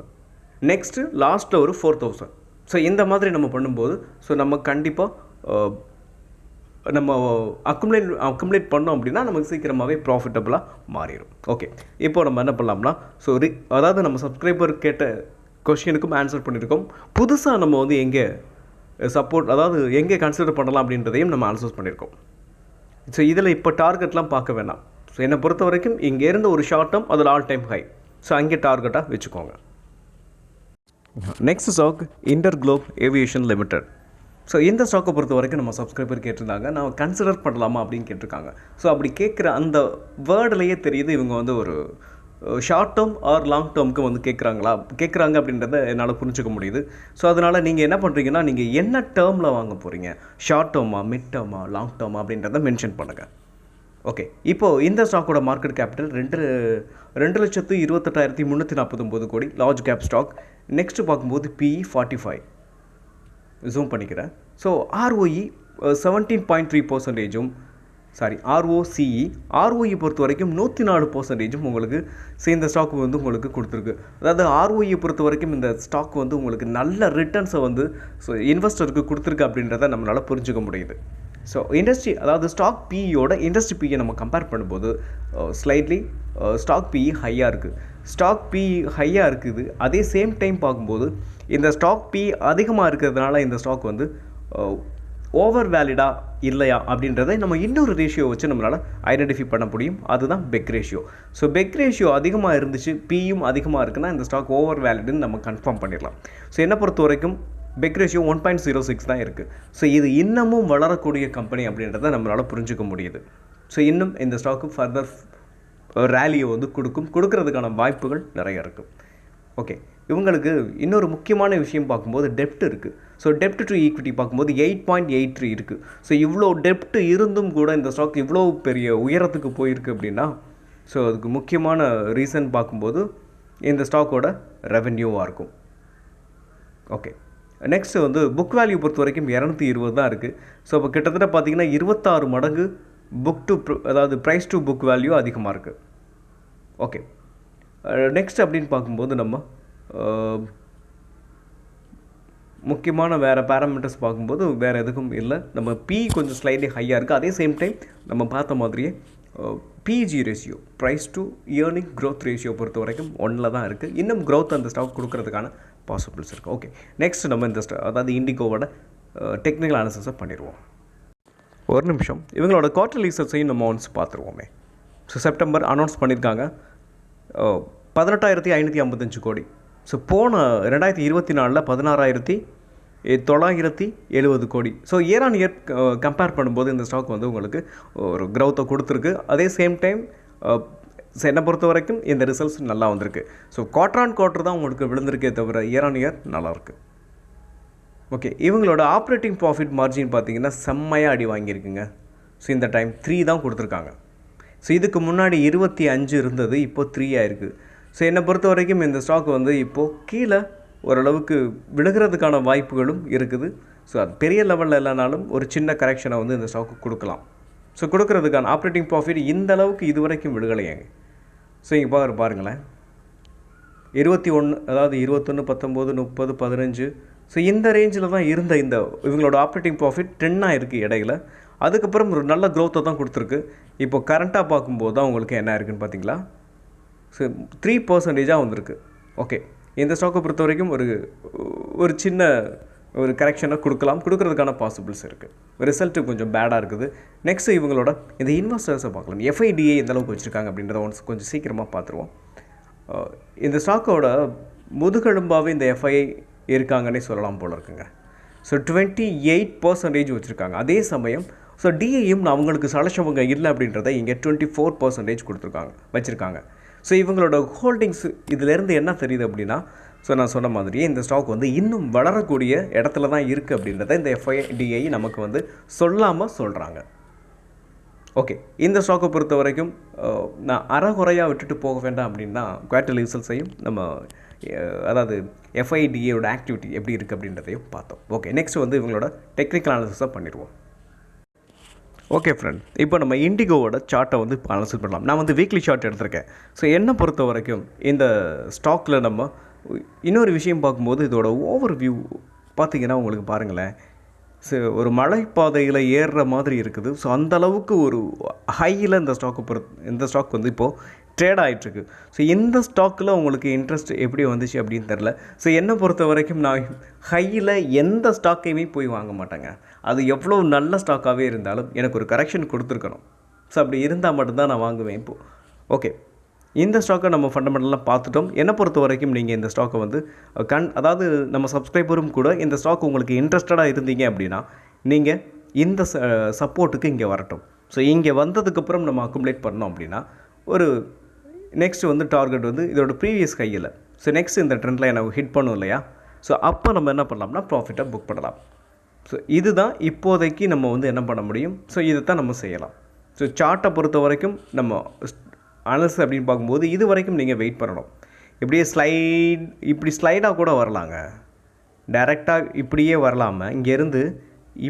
நெக்ஸ்ட்டு லாஸ்ட்டில் ஒரு ஃபோர் தௌசண்ட் ஸோ இந்த மாதிரி நம்ம பண்ணும்போது ஸோ நம்ம கண்டிப்பாக நம்ம அக்குமுலேட் அக்குமுலேட் பண்ணோம் அப்படின்னா நமக்கு சீக்கிரமாகவே ப்ராஃபிட்டபுளாக மாறிடும் ஓகே இப்போ நம்ம என்ன பண்ணலாம்னா ஸோ ரி அதாவது நம்ம சப்ஸ்கிரைபர் கேட்ட கொஷினுக்கும் ஆன்சர் பண்ணியிருக்கோம் புதுசாக நம்ம வந்து எங்கே சப்போர்ட் அதாவது எங்கே கன்சிடர் பண்ணலாம் அப்படின்றதையும் நம்ம ஆன்சர்ஸ் பண்ணியிருக்கோம் ஸோ இதில் இப்போ டார்கெட்லாம் பார்க்க வேண்டாம் ஸோ என்னை பொறுத்த வரைக்கும் இங்கேருந்து ஒரு ஷார்ட் டேர்ம் அதில் ஆல் டைம் ஹை ஸோ அங்கே டார்கெட்டாக வச்சுக்கோங்க. Next stock InterGlobe Aviation Limited. So இந்த ஸ்டாக்கை பொறுத்த வரைக்கும் நம்ம சப்ஸ்கிரைபர் கேட்டிருந்தாங்க. நான் கன்சிடர் பண்ணலாமா அப்படின்னு கேட்டிருக்காங்க. ஸோ அப்படி கேட்குற அந்த வேர்டுலேயே தெரியுது. இவங்க வந்து ஒரு ஷார்ட் டேர்ம் ஆர் லாங் டேர்முக்கு வந்து கேட்குறாங்களா? கேட்குறாங்க அப்படின்றத என்னால் புரிஞ்சுக்க முடியுது. ஸோ அதனால் நீங்கள் என்ன பண்ணுறீங்கன்னா நீங்கள் என்ன டேர்மில் வாங்க போகிறீங்க ஷார்ட் டேர்மா மிட் டேர்மா லாங் டேர்மா அப்படின்றத மென்ஷன் பண்ணுங்கள் ஓகே இப்போது இந்த ஸ்டாக்கோட மார்க்கெட் கேபிட்டல் ரெண்டு ரெண்டு லட்சத்து இருபத்தெட்டாயிரத்தி முந்நூற்றி நாற்பத்தொம்போது crore large cap stock next பார்க்கும்போது பிஇ ஃபார்ட்டி ஃபைவ் ஜூம் பண்ணிக்கிறேன். So ROE seventeen point three பர்சன்டேஜும் sorry ROCE ROE பொறுத்த வரைக்கும் நூற்றி நாலு பர்சன்டேஜும் உங்களுக்கு சேர்ந்த ஸ்டாக் வந்து உங்களுக்கு கொடுத்துருக்கு. அதாவது ஆர்ஓஇ பொறுத்த வரைக்கும் இந்த ஸ்டாக் வந்து உங்களுக்கு நல்ல ரிட்டர்ன்ஸை வந்து ஸோ இன்வெஸ்டருக்கு கொடுத்துருக்கு அப்படின்றத நம்மளால் புரிஞ்சுக்க முடியுது. ஸோ இண்டஸ்ட்ரி அதாவது ஸ்டாக் பிஇயோட இண்டஸ்ட்ரி பிஇ நம்ம கம்பேர் பண்ணும்போது ஸ்லைட்லி ஸ்டாக் பிஇ ஹையாக இருக்குது ஸ்டாக் பிஇ ஹையாக இருக்குது. அதே சேம் டைம் பார்க்கும்போது இந்த ஸ்டாக் பிஇ அதிகமாக இருக்கிறதுனால இந்த ஸ்டாக் வந்து uh, ஓவர் வேலிடா இல்லையா அப்படின்றத நம்ம இன்னொரு ரேஷியோ வச்சு நம்மளால் ஐடென்டிஃபை பண்ண முடியும். அதுதான் PEG ratio so PEG ratio அதிகமாக இருந்துச்சு பியும் அதிகமாக இருக்குன்னா இந்த ஸ்டாக் ஓவர் வேலிடுன்னு நம்ம கன்ஃபார்ம் பண்ணிடலாம். ஸோ என்னை பொறுத்த வரைக்கும் PEG ratio one point zero six தான் இருக்குது ஸோ இது இன்னமும் வளரக்கூடிய கம்பெனி அப்படின்றத நம்மளால் புரிஞ்சுக்க முடியுது. ஸோ இன்னும் இந்த ஸ்டாக்கு ஃபர்தர் ரேலியை வந்து கொடுக்கும். கொடுக்கறதுக்கான வாய்ப்புகள் நிறைய இருக்குது ஓகே இவங்களுக்கு இன்னொரு முக்கியமான விஷயம் பார்க்கும்போது டெப்ட் இருக்குது ஸோ டெப்ட் டு ஈக்விட்டி பார்க்கும்போது எயிட் பாயிண்ட் எயிட் த்ரீ இருக்குது ஸோ இவ்வளோ டெப்ட் இருந்தும் கூட இந்த ஸ்டாக் இவ்வளோ பெரிய உயரத்துக்கு போயிருக்கு அப்படின்னா ஸோ அதுக்கு முக்கியமான ரீசன் பார்க்கும்போது இந்த ஸ்டாக்கோட ரெவென்யூவாக இருக்கும். ஓகே நெக்ஸ்ட் வந்து புக் வேல்யூ பொறுத்த வரைக்கும் இரநூத்தி இருபது தான் இருக்குது ஸோ இப்போ கிட்டத்தட்ட பார்த்தீங்கன்னா இருபத்தாறு மடங்கு புக் டு அதாவது ப்ரைஸ் டு புக் வேல்யூ அதிகமாக இருக்குது ஓகே நெக்ஸ்ட் அப்படின்னு பார்க்கும்போது நம்ம uh, முக்கியமான வேறு பேராமீட்டர்ஸ் பார்க்கும்போது வேறு எதுக்கும் இல்லை. நம்ம பி கொஞ்சம் ஸ்லைட்லி ஹையாக இருக்குது அதே சேம் டைம் நம்ம பார்த்த மாதிரியே PEG ratio price to earning growth ratio பொறுத்த வரைக்கும் ஒன்றில் தான் இருக்குது இன்னும் க்ரோத் அந்த ஸ்டாக் கொடுக்கறதுக்கான பாசிபிள்ஸ் இருக்குது ஓகே நெக்ஸ்ட் நம்ம இந்த ஸ்டா அதாவது இண்டிகோவோட டெக்னிக்கல் அனாலிசிஸை பண்ணிடுவோம். ஒரு நிமிஷம். இவங்களோட குவார்டர் ரிசல்ட்ஸையும் நம்ம ஒன்ஸ் பார்த்துருவோமே. ஸோ செப்டம்பர் அனௌன்ஸ் பண்ணியிருக்காங்க பதினெட்டாயிரத்தி ஐநூற்றி ஐம்பத்தஞ்சு கோடி. ஸோ போன ரெண்டாயிரத்தி இருபத்தி நாலில் பதினாறாயிரத்தி தொள்ளாயிரத்தி எழுபது crore. So year on year compare பண்ணும்போது இந்த ஸ்டாக் வந்து உங்களுக்கு ஒரு க்ரௌத்தை கொடுத்துருக்கு. அதே சேம் டைம் ஸோ என்னை பொறுத்த வரைக்கும் இந்த ரிசல்ட்ஸ் நல்லா வந்திருக்கு. ஸோ குவார்டர் ஆன் குவார்டர் தான் உங்களுக்கு விழுந்திருக்கே தவிர இயர் ஆன் இயர் நல்லாயிருக்கு ஓகே இவங்களோட ஆப்ரேட்டிங் ப்ராஃபிட் மார்ஜின் பார்த்தீங்கன்னா செம்மையாக அடி வாங்கியிருக்குங்க. ஸோ இந்த டைம் த்ரீ தான் கொடுத்துருக்காங்க. ஸோ இதுக்கு முன்னாடி இருபத்தி அஞ்சு இருந்தது இப்போ த்ரீ ஆயிருக்கு. ஸோ என்னை பொறுத்த வரைக்கும் இந்த ஸ்டாக் வந்து இப்போது கீழே ஓரளவுக்கு விழுகிறதுக்கான வாய்ப்புகளும் இருக்குது. ஸோ அது பெரிய லெவலில் இல்லைனாலும் ஒரு சின்ன கரெக்ஷனை வந்து இந்த ஸ்டாக்கு கொடுக்கலாம். ஸோ கொடுக்கறதுக்கான ஆப்ரேட்டிங் ப்ராஃபிட் இந்த அளவுக்கு இது வரைக்கும் விழுகலையாங்க. ஸோ இங்கே பாரு பாருங்களேன். இருபத்தி ஒன்று அதாவது இருபத்தொன்று பத்தொம்போது முப்பது பதினஞ்சு. ஸோ இந்த ரேஞ்சில் தான் இருந்த இந்த இவங்களோட ஆப்ரேட்டிங் ப்ராஃபிட் டென்னாக இருக்குது இடையில. அதுக்கப்புறம் ஒரு நல்ல க்ரோத்தை தான் கொடுத்துருக்கு. இப்போ கரண்ட்டாக பார்க்கும்போது தான் உங்களுக்கு என்ன இருக்குன்னு பார்த்தீங்களா ஸோ த்ரீ பர்சன்டேஜாக வந்திருக்கு. ஓகே இந்த ஸ்டாக்கை பொறுத்த வரைக்கும் ஒரு ஒரு சின்ன ஒரு கரெக்ஷனை கொடுக்கலாம். கொடுக்கறதுக்கான பாசிபிள்ஸ் இருக்குது ரிசல்ட்டு கொஞ்சம் பேடாக இருக்குது. நெக்ஸ்ட் இவங்களோட இந்த இன்வெஸ்டர்ஸை பார்க்கலாம். எஃப்ஐடிஏ எந்த அளவுக்கு வச்சுருக்காங்க அப்படின்றத ஒன்ஸ் கொஞ்சம் சீக்கிரமாக பார்த்துருவோம். இந்த ஸ்டாக்கோட முதுகெலும்பாகவே இந்த எஃப்ஐஐ இருக்காங்கன்னே சொல்லலாம் போல இருக்குங்க. ஸோ டுவெண்ட்டி எயிட் பர்சன்டேஜ் வச்சுருக்காங்க. அதே சமயம் ஸோ டிஏயும் அவங்களுக்கு சலச்சவங்க இல்லை அப்படின்றத இங்கே டுவெண்ட்டி ஃபோர் பர்சன்டேஜ் கொடுத்துருக்காங்க வச்சுருக்காங்க. ஸோ இவங்களோட ஹோல்டிங்ஸ் இதிலேருந்து என்ன தெரியுது அப்படின்னா ஸோ நான் சொன்ன மாதிரியே இந்த ஸ்டாக் வந்து இன்னும் வளரக்கூடிய இடத்துல தான் இருக்குது அப்படின்றத இந்த எஃப்ஐடிஐ நமக்கு வந்து சொல்லாமல் சொல்கிறாங்க ஓகே இந்த ஸ்டாக்கை பொறுத்த வரைக்கும் நான் அறகுறையாக விட்டுட்டு போக வேண்டாம் அப்படின்னா குவார்டர் ரிசல்ட்ஸையும் நம்ம அதாவது எஃப்ஐடிஏயோட ஆக்டிவிட்டி எப்படி இருக்குது அப்படின்றதையும் பார்த்தோம். ஓகே நெக்ஸ்ட் வந்து இவங்களோட டெக்னிக்கல் அனாலிசிஸாக பண்ணிடுவோம். ஓகே ஃப்ரெண்ட் இப்போ நம்ம இண்டிகோவோட சார்ட்டை வந்து இப்போ பண்ணலாம். நான் வந்து வீக்லி சார்ட் எடுத்திருக்கேன். ஸோ என்னை பொறுத்த வரைக்கும் இந்த ஸ்டாக்கில் நம்ம இன்னொரு விஷயம் பார்க்கும்போது இதோட ஓவர் வியூ பார்த்தீங்கன்னா உங்களுக்கு பாருங்களேன். ஸோ ஒரு மலைப்பாதையில் ஏறுற மாதிரி இருக்குது. ஸோ அந்தளவுக்கு ஒரு ஹையில் இந்த ஸ்டாக்கு பொறுத்து இந்த ஸ்டாக் வந்து இப்போது ட்ரேட் ஆகிட்டுருக்கு ஸோ இந்த ஸ்டாக்கில் உங்களுக்கு இன்ட்ரெஸ்ட் எப்படி வந்துச்சு அப்படின்னு தெரில ஸோ என்னை பொறுத்த வரைக்கும் நான் ஹையில் எந்த ஸ்டாக்கையுமே போய் வாங்க மாட்டேங்க. அது எவ்வளோ நல்ல ஸ்டாக்காகவே இருந்தாலும் எனக்கு ஒரு கரெக்ஷன் கொடுத்துருக்கணும். ஸோ அப்படி இருந்தால் மட்டும்தான் நான் வாங்குவேன் இப்போது ஓகே இந்த ஸ்டாக்கை நம்ம ஃபண்டமெண்டலாக பார்த்துட்டோம். என்னை பொறுத்த வரைக்கும் நீங்கள் இந்த ஸ்டாக்கை வந்து கண் அதாவது நம்ம சப்ஸ்கிரைபரும் கூட இந்த ஸ்டாக் உங்களுக்கு இன்ட்ரெஸ்டடாக இருந்தீங்க அப்படின்னா நீங்கள் இந்த சப்போர்ட்டுக்கு இங்கே வரட்டும். ஸோ இங்கே வந்ததுக்கப்புறம் நம்ம அக்குமுலேட் பண்ணோம் அப்படின்னா ஒரு நெக்ஸ்ட் வந்து டார்கெட் வந்து இதோட ப்ரீவியஸ் கையில். ஸோ நெக்ஸ்ட் இந்த ட்ரெண்டில் எனக்கு ஹிட் பண்ணும் இல்லையா? ஸோ அப்போ நம்ம என்ன பண்ணலாம்னா ப்ராஃபிட்டை புக் பண்ணலாம். ஸோ இதுதான் இப்போதைக்கு நம்ம வந்து என்ன பண்ண முடியும்? ஸோ இதை தான் நம்ம செய்யலாம். ஸோ சார்ட்டை பொறுத்த வரைக்கும் நம்ம அனல்ஸ் அப்படின்னு பார்க்கும்போது இது வரைக்கும் நீங்கள் வெயிட் பண்ணணும். இப்படியே ஸ்லைட் இப்படி ஸ்லைடாக கூட வரலாங்க. டைரெக்டாக இப்படியே வரலாமல் இங்கேருந்து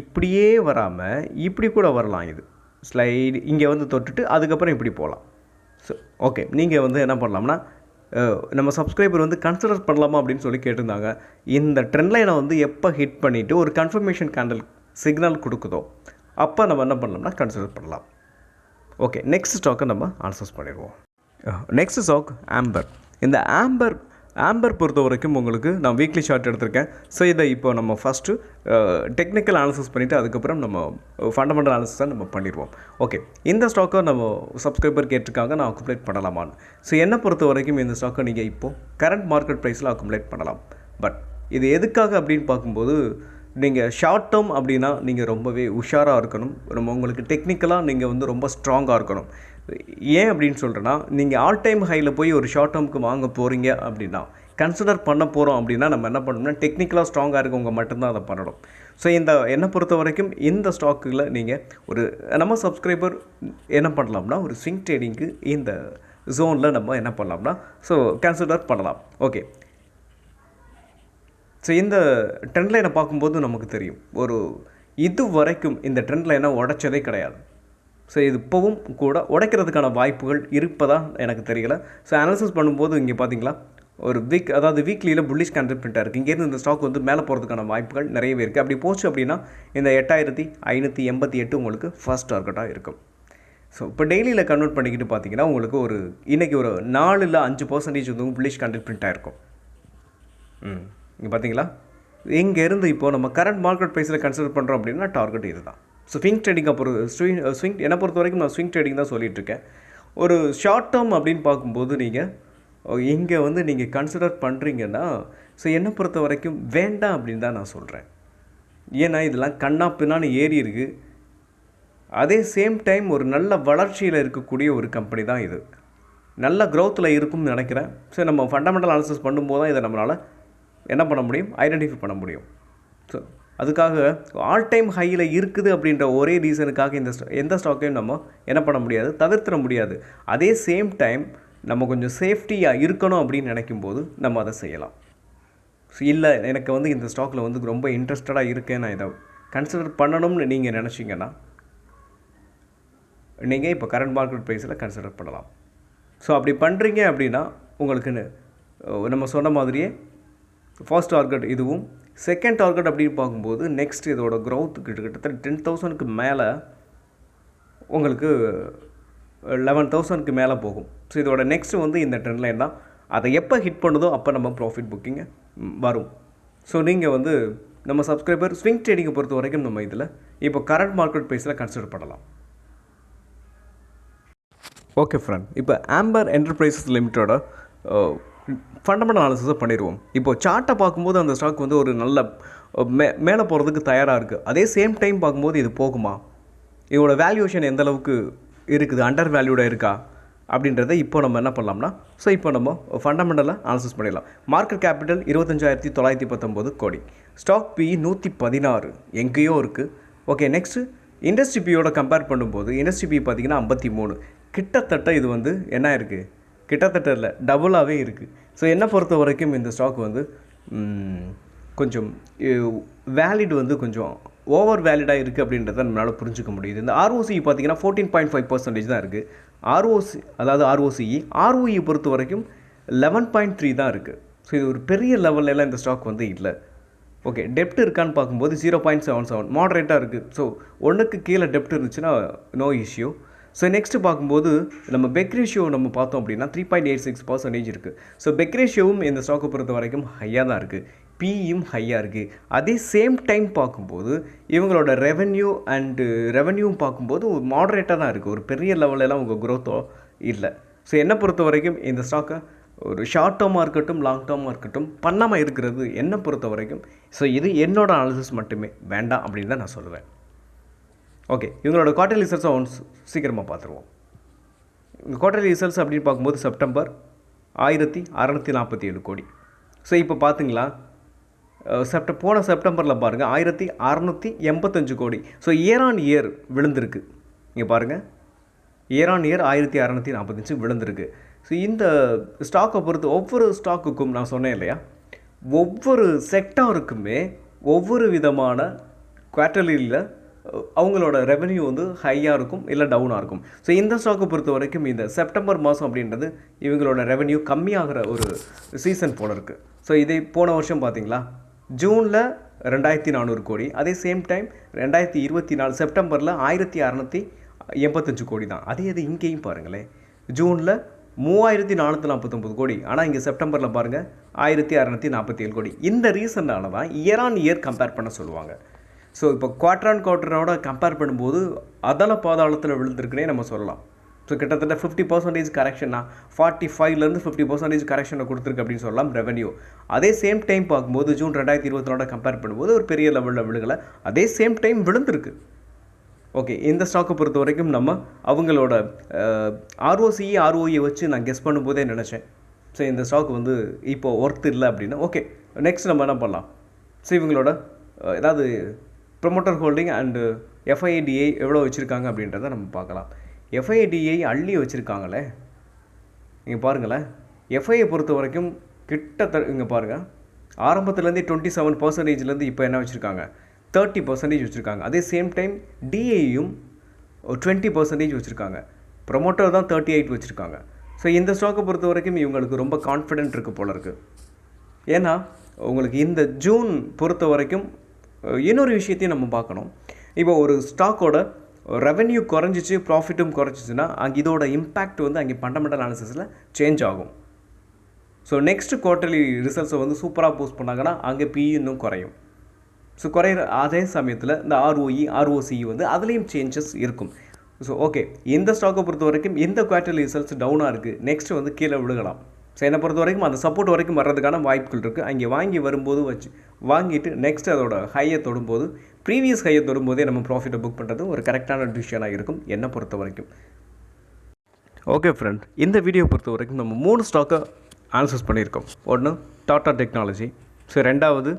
இப்படியே வராமல் இப்படி கூட வரலாம் இது. ஸ்லைடு இங்கே வந்து தொட்டுட்டு அதுக்கப்புறம் இப்படி போகலாம். ஸோ ஓகே நீங்கள் வந்து என்ன பண்ணலாம்னா நம்ம சப்ஸ்கிரைபர் வந்து கன்சிடர் பண்ணலாமா அப்படின்னு சொல்லி கேட்டிருந்தாங்க. இந்த ட்ரெண்ட் லைனை வந்து எப்போ ஹிட் பண்ணிவிட்டு ஒரு கன்ஃபர்மேஷன் கேண்டல் சிக்னல் கொடுக்குதோ அப்போ நம்ம என்ன பண்ணலாம்னா கன்சிடர் பண்ணலாம். ஓகே நெக்ஸ்ட் ஸ்டாக்கை நம்ம ஆன்சர்ஸ் பண்ணிடுவோம். நெக்ஸ்ட் ஸ்டாக் ஆம்பர் இந்த ஆம்பர் ஆம்பர் பொறுத்த வரைக்கும் உங்களுக்கு நான் வீக்லி ஷார்ட் எடுத்திருக்கேன். ஸோ இதை இப்போ நம்ம ஃபஸ்ட்டு டெக்னிக்கல் அனாலிசிஸ் பண்ணிவிட்டு அதுக்கப்புறம் நம்ம uh, ஃபண்டமெண்டல் அனாலிசிஸாக நம்ம பண்ணிடுவோம். ஓகே இந்த ஸ்டாக்கை நம்ம சப்ஸ்கிரைபர் கேட்டிருக்காங்க நான் அக்குமுலேட் பண்ணலாமான்னு. ஸோ என்னை பொறுத்த வரைக்கும் இந்த ஸ்டாக்கை நீங்கள் இப்போது கரண்ட் மார்க்கெட் ப்ரைஸில் அக்குமுலேட் பண்ணலாம். பட் இது எதுக்காக அப்படின்னு பார்க்கும்போது நீங்கள் ஷார்ட் டேர்ம் அப்படின்னா நீங்கள் ரொம்பவே உஷாராக இருக்கணும். ரொம்ப உங்களுக்கு டெக்னிக்கலாக நீங்கள் வந்து ரொம்ப ஸ்ட்ராங்காக இருக்கணும். ஏன் அப்படின்னு சொல்கிறேன்னா நீங்கள் ஆல் டைம் ஹையில் போய் ஒரு ஷார்ட் டேர்முக்கு வாங்க போகிறீங்க அப்படின்னா கன்சிடர் பண்ண போகிறோம் அப்படின்னா நம்ம என்ன பண்ணணும்னா டெக்னிக்கலாக ஸ்ட்ராங்காக இருக்கவங்க மட்டும்தான் அதை பண்ணணும். ஸோ இந்த என்னை பொறுத்த வரைக்கும் இந்த ஸ்டாக்கில் நீங்கள் ஒரு நம்ம சப்ஸ்கிரைபர் என்ன பண்ணலாம்னா ஒரு ஸ்விங் ட்ரேடிங்க்கு இந்த ஜோனில் நம்ம என்ன பண்ணலாம்னா ஸோ கன்சிடர் பண்ணலாம். ஓகே ஸோ இந்த ட்ரெண்ட் லைனை பார்க்கும்போது நமக்கு தெரியும். ஒரு இது வரைக்கும் இந்த ட்ரெண்ட் லைனை உடைச்சதே கிடையாது. ஸோ இது இப்போவும் கூட உடைக்கிறதுக்கான வாய்ப்புகள் இருப்பதா எனக்கு தெரியல. ஸோ அனாலிசிஸ் பண்ணும்போது இங்கே பார்த்தீங்களா ஒரு வீக் அதாவது வீக்லியில் புல்லிஷ் கண்டென்ட்டாக இருக்குது இங்கேருந்து இந்த ஸ்டாக் வந்து மேலே போகிறதுக்கான வாய்ப்புகள் நிறையவே இருக்குது அப்படி போச்சு அப்படின்னா இந்த எட்டாயிரத்தி ஐநூற்றி எண்பத்தி எட்டு உங்களுக்கு ஃபர்ஸ்ட் டார்கெட்டாக இருக்கும். ஸோ இப்போ டெய்லியில் கன்வெர்ட் பண்ணிக்கிட்டு பார்த்தீங்கன்னா உங்களுக்கு ஒரு இன்றைக்கி ஒரு நாலு இல்லை அஞ்சு பர்சன்டேஜ் வந்து புல்லிஷ் கண்டென்ட் பிரிண்ட் இருக்கும். ம். இங்கே பார்த்தீங்களா இங்கேருந்து இப்போ நம்ம கரண்ட் மார்க்கெட் ப்ரைஸில் கன்சிடர் பண்ணுறோம் அப்படின்னா டார்கெட் இதுதான். ஸோ ஸ்விங் ட்ரேடிங் அப்புறம் ஸ்விங் ஸ்விங் என்னை பொறுத்த வரைக்கும் நான் ஸ்விங் ட்ரேடிங் தான் சொல்லிகிட்ருக்கேன் ஒரு ஷார்ட் டேர்ம் அப்படின்னு பார்க்கும்போது நீங்கள் இங்கே வந்து நீங்கள் கன்சிடர் பண்ணுறீங்கன்னா ஸோ என்னை பொறுத்த வரைக்கும் வேண்டாம் அப்படின்னு தான் நான் சொல்கிறேன் ஏன்னா இதெல்லாம் கண்ணா பின்னான்னு ஏறி இருக்குது அதே சேம் டைம் ஒரு நல்ல வளர்ச்சியில் இருக்கக்கூடிய ஒரு கம்பெனி தான் இது. நல்ல க்ரோத்தில் இருக்கும்னு நினைக்கிறேன். ஸோ நம்ம ஃபண்டமெண்டல் அனாலிசிஸ் பண்ணும்போது தான் இதை நம்மளால் என்ன பண்ண முடியும்? ஐடென்டிஃபை பண்ண முடியும். ஸோ அதுக்காக ஆல் டைம் ஹையில் இருக்குது அப்படின்ற ஒரே ரீசனுக்காக இந்த எந்த ஸ்டாக்கையும் நம்ம என்ன பண்ண முடியாது தவிர்த்திட முடியாது. அதே சேம் டைம் நம்ம கொஞ்சம் சேஃப்டியாக இருக்கணும் அப்படின்னு நினைக்கும்போது நம்ம அதை செய்யலாம். ஸோ இல்லை எனக்கு வந்து இந்த ஸ்டாக்கில் வந்து ரொம்ப இன்ட்ரெஸ்டடாக இருக்கேன் நான் இதை கன்சிடர் பண்ணணும்னு நீங்கள் நினச்சிங்கன்னா நீங்கள் இப்போ கரண்ட் மார்க்கெட் ப்ரைஸில் கன்சிடர் பண்ணலாம். ஸோ அப்படி பண்ணுறீங்க அப்படின்னா உங்களுக்குன்னு நம்ம சொன்ன மாதிரியே ஃபர்ஸ்ட் டார்கெட் இதுவும். செகண்ட் டார்கெட் அப்படின்னு பார்க்கும்போது நெக்ஸ்ட் இதோட க்ரௌத் கிட்டத்தட்ட டென் தௌசண்ட்க்கு மேலே உங்களுக்கு லெவன் தௌசண்ட்க்கு மேலே போகும். ஸோ இதோட நெக்ஸ்ட் வந்து இந்த ட்ரெண்ட் லைன் தான். அதை எப்போ ஹிட் பண்ணுதோ அப்போ நம்ம ப்ராஃபிட் புக்கிங்க வரும். ஸோ நீங்கள் வந்து நம்ம சப்ஸ்கிரைபர் ஸ்விங் ட்ரேடிங்கை பொறுத்த வரைக்கும் நம்ம இதில் இப்போ கரண்ட் மார்க்கெட் ப்ரைஸில் கன்சிடர் பண்ணலாம். ஓகே ஃப்ரெண்ட் இப்போ ஆம்பர் என்டர்பிரைசஸ் லிமிட்டோட ஃபண்டமெண்டல் அனாலிசிஸை பண்ணிடுவோம் இப்போ சார்ட்டை பார்க்கும்போது அந்த ஸ்டாக் வந்து ஒரு நல்ல மே மேலே போகிறதுக்கு தயாராக இருக்குது அதே சேம் டைம் பார்க்கும்போது இது போகுமா? இதோட வேல்யூவேஷன் எந்த அளவுக்கு இருக்குது? அண்டர் வேல்யூடாக இருக்கா? அப்படின்றத இப்போ நம்ம என்ன பண்ணலாம்னா ஸோ இப்போ நம்ம ஃபண்டமெண்டலாக அனாலிசிஸ் பண்ணிடலாம். மார்க்கெட் கேபிட்டல் இருபத்தஞ்சாயிரத்தி தொள்ளாயிரத்தி பத்தொம்போது கோடி. ஸ்டாக் பி நூற்றி பதினாறு. எங்கேயோ இருக்குது ஓகே நெக்ஸ்ட்டு இண்டஸ்ட்ரி பியோட கம்பேர் பண்ணும்போது இண்டஸ்ட்ரி பி பார்த்தீங்கன்னா ஐம்பத்தி மூணு. கிட்டத்தட்ட இது வந்து என்ன இருக்குது கிட்டத்தட்ட இல்லை டபுளாகவே இருக்குது ஸோ என்னை பொறுத்த வரைக்கும் இந்த ஸ்டாக் வந்து கொஞ்சம் வேலிட் வந்து கொஞ்சம் ஓவர் வேலிடாக இருக்குது அப்படின்றத நம்மளால் புரிஞ்சுக்க முடியுது. இந்த ஆர்ஓசி பார்த்தீங்கன்னா ஃபோர்டீன் பாயிண்ட் ஃபைவ் பர்சன்டேஜ் தான் இருக்குது ஆர்ஓசி அதாவது ஆர்ஓசிஇ ஆர்ஓஇ பொறுத்த வரைக்கும் லெவன் பாயிண்ட் த்ரீ தான் இருக்குது ஸோ இது ஒரு பெரிய லெவல்லலாம் இந்த ஸ்டாக் வந்து இல்லை. ஓகே டெப்ட் இருக்கான்னு பார்க்கும்போது ஜீரோ பாயிண்ட் செவன் செவன் மாடரேட்டாக இருக்குது ஸோ ஒன்றுக்கு கீழே டெப்ட் இருந்துச்சுன்னா நோ இஷ்யூ ஸோ நெக்ஸ்ட் பார்க்கும்போது நம்ம பெக் ரேஷியோ நம்ம பார்த்தோம் அப்படின்னா three point eight six percentage இருக்குது ஸோ பெக் ரேஷியோவும் இந்த ஸ்டாக்கை பொறுத்த வரைக்கும் ஹையாக தான் இருக்குது பியும் ஹையாக இருக்குது அதே சேம் டைம் பார்க்கும்போது இவங்களோட ரெவென்யூ அண்டு ரெவென்யூவும் பார்க்கும்போது ஒரு மாடரேட்டாக தான் இருக்குது ஒரு பெரிய லெவலெலாம் உங்கள் க்ரோத்தோ இல்லை. ஸோ என்னை பொறுத்த வரைக்கும் இந்த ஸ்டாக்கை ஒரு ஷார்ட் டேர்மாக இருக்கட்டும் லாங் டேர்மாக இருக்கட்டும் பண்ணாமல் இருக்கிறது என்னை பொறுத்த வரைக்கும். ஸோ இது என்னோடய அனாலிசிஸ் மட்டுமே. வேண்டாம் அப்படின்னு தான் நான் சொல்லுவேன். ஓகே இவங்களோட குவார்டர்லி ரிசல்ட்ஸ் ஒன்ஸ் சீக்கிரமாக பார்த்துருவோம். இந்த குவார்டர்லி ரிசல்ட்ஸ் அப்படின்னு பார்க்கும்போது செப்டம்பர் ஆயிரத்தி அறநூற்றி நாற்பத்தி ஏழு கோடி. ஸோ இப்போ பார்த்தீங்களா செப்ட போன செப்டம்பரில் பாருங்கள் ஆயிரத்தி அறநூற்றி எண்பத்தஞ்சு கோடி. ஸோ இயர் ஆன் இயர் விழுந்திருக்கு. இங்கே பாருங்கள் இயர் ஆன் இயர் ஆயிரத்தி அறநூற்றி நாற்பத்தஞ்சு விழுந்திருக்கு. ஸோ இந்த ஸ்டாக்கை பொறுத்து ஒவ்வொரு ஸ்டாக்குக்கும் நான் சொன்னேன் இல்லையா? ஒவ்வொரு செக்டாருக்குமே ஒவ்வொரு விதமான குவார்டர்லியில் அவங்களோட ரெவென்யூ வந்து ஹையாக இருக்கும் இல்லை டவுனாக இருக்கும். ஸோ இந்த ஸ்டாக்கை பொறுத்த வரைக்கும் இந்த செப்டம்பர் மாதம் அப்படின்றது இவங்களோட ரெவென்யூ கம்மியாகிற ஒரு சீசன் போல இருக்குது ஸோ இதை போன வருஷம் பார்த்தீங்களா ஜூனில் ரெண்டாயிரத்தி நானூறு கோடி அதே சேம் டைம் ரெண்டாயிரத்தி இருபத்தி நாலு செப்டம்பரில் ஆயிரத்தி அறநூற்றி எண்பத்தஞ்சு கோடி தான். அதே இது இங்கேயும் பாருங்களேன். ஜூனில் மூவாயிரத்தி நானூற்றி நாற்பத்தொம்பது கோடி ஆனால் இங்கே செப்டம்பரில் பாருங்கள் ஆயிரத்தி அறநூற்றி நாற்பத்தி ஏழு கோடி. இந்த ரீசன்னால தான் இயர் ஆன் இயர் கம்பேர் பண்ண சொல்லுவாங்க. ஸோ இப்போ குவார்டர் ஆன் குவார்டரோட கம்பேர் பண்ணும்போது அதல பாதாளத்தில் விழுந்திருக்குனே நம்ம சொல்லலாம். ஸோ கிட்டத்தட்ட ஃபிஃப்டி பர்சன்டேஜ் கரெக்ஷனா ஃபார்ட்டி ஃபைவ்லேருந்து ஃபிஃப்டி பர்சன்டேஜ் கரெக்ஷனை கொடுத்துருக்கு அப்படின்னு சொல்லலாம் ரெவன்யூ அதே சேம் டைம் பார்க்கும்போது ஜூன் ரெண்டாயிரத்தி இருபத்தி கம்பேர் பண்ணும்போது ஒரு பெரிய லெவலில் விழுகலை. அதே சேம் டைம் விழுந்திருக்கு. ஓகே இந்த ஸ்டாக்கை பொறுத்த வரைக்கும் நம்ம அவங்களோட ஆர்ஓசிஇ ஆர்ஓஇ வச்சு நான் கெஸ் பண்ணும்போதே நினச்சேன். ஸோ இந்த ஸ்டாக் வந்து இப்போது ஒர்த் இல்லை அப்படின்னா ஓகே நெக்ஸ்ட் நம்ம என்ன பண்ணலாம்? ஸோ இவங்களோட ஏதாவது ப்ரொமோட்டர் ஹோல்டிங் அண்டு எஃப்ஐடிஐ எவ்வளோ வச்சுருக்காங்க அப்படின்றத நம்ம பார்க்கலாம். எஃப்ஐடிஐ அள்ளி வச்சுருக்காங்களே. இங்கே பாருங்களேன். எஃப்ஐயை பொறுத்த வரைக்கும் கிட்டத்தட்ட இங்கே பாருங்கள் ஆரம்பத்துலேருந்து டுவெண்ட்டி செவன் பர்சன்டேஜ்லேருந்து இப்போ என்ன வச்சுருக்காங்க? தேர்ட்டி பர்சன்டேஜ் வச்சுருக்காங்க. அதே சேம் டைம் டிஏயும் டுவெண்ட்டி பர்சன்டேஜ் வச்சுருக்காங்க. ப்ரொமோட்டர் தான் தேர்ட்டி எயிட் வச்சுருக்காங்க. ஸோ இந்த ஸ்டாக்கை பொறுத்த வரைக்கும் இவங்களுக்கு ரொம்ப கான்ஃபிடென்ட் இருக்குது போல இருக்குது ஏன்னா உங்களுக்கு இந்த ஜூன் பொறுத்த வரைக்கும் இன்னொரு விஷயத்தையும் நம்ம பார்க்கணும். இப்போ ஒரு ஸ்டாக்கோட ரெவென்யூ குறைஞ்சிச்சு ப்ராஃபிட்டும் குறைஞ்சிச்சுன்னா அங்கே இதோட இம்பேக்ட் வந்து அங்கே ஃபண்டமெண்டல் அனாலிசிஸில் சேஞ்ச் ஆகும். ஸோ நெக்ஸ்ட் குவார்ட்டர்லி ரிசல்ட்ஸை வந்து சூப்பராக போஸ்ட் பண்ணாங்கன்னா அங்கே பி இன்னும் குறையும். ஸோ குறையிற அதே சமயத்தில் இந்த ஆர்ஓஇ ஆர்ஓசி வந்து அதுலேயும் சேஞ்சஸ் இருக்கும். ஸோ ஓகே இந்த ஸ்டாக்கை பொறுத்த வரைக்கும் இந்த குவார்ட்டர்லி ரிசல்ட்ஸ் டவுனாக இருக்குது நெக்ஸ்ட் வந்து கீழே விழுகலாம். ஸோ என்னை பொறுத்த வரைக்கும் அந்த சப்போர்ட் வரைக்கும் வர்றதுக்கான வாய்ப்புகள் இருக்குது அங்கே வாங்கி வரும்போது வச்சு வாங்கிட்டு நெக்ஸ்ட் அதோட ஹையை தொடும்போது ப்ரீவியஸ் ஹையை தொடும்போதே நம்ம ப்ராஃபிட்டை புக் பண்ணுறது ஒரு கரெக்டான டிசிஷனாக இருக்கும் என்னை பொறுத்த வரைக்கும். ஓகே ஃப்ரெண்ட் இந்த வீடியோ பொறுத்த வரைக்கும் நம்ம மூணு ஸ்டாக்கை ஆன்சர்ஸ் பண்ணியிருக்கோம். ஒன்று டாட்டா டெக்னாலஜி ஸோ ரெண்டாவது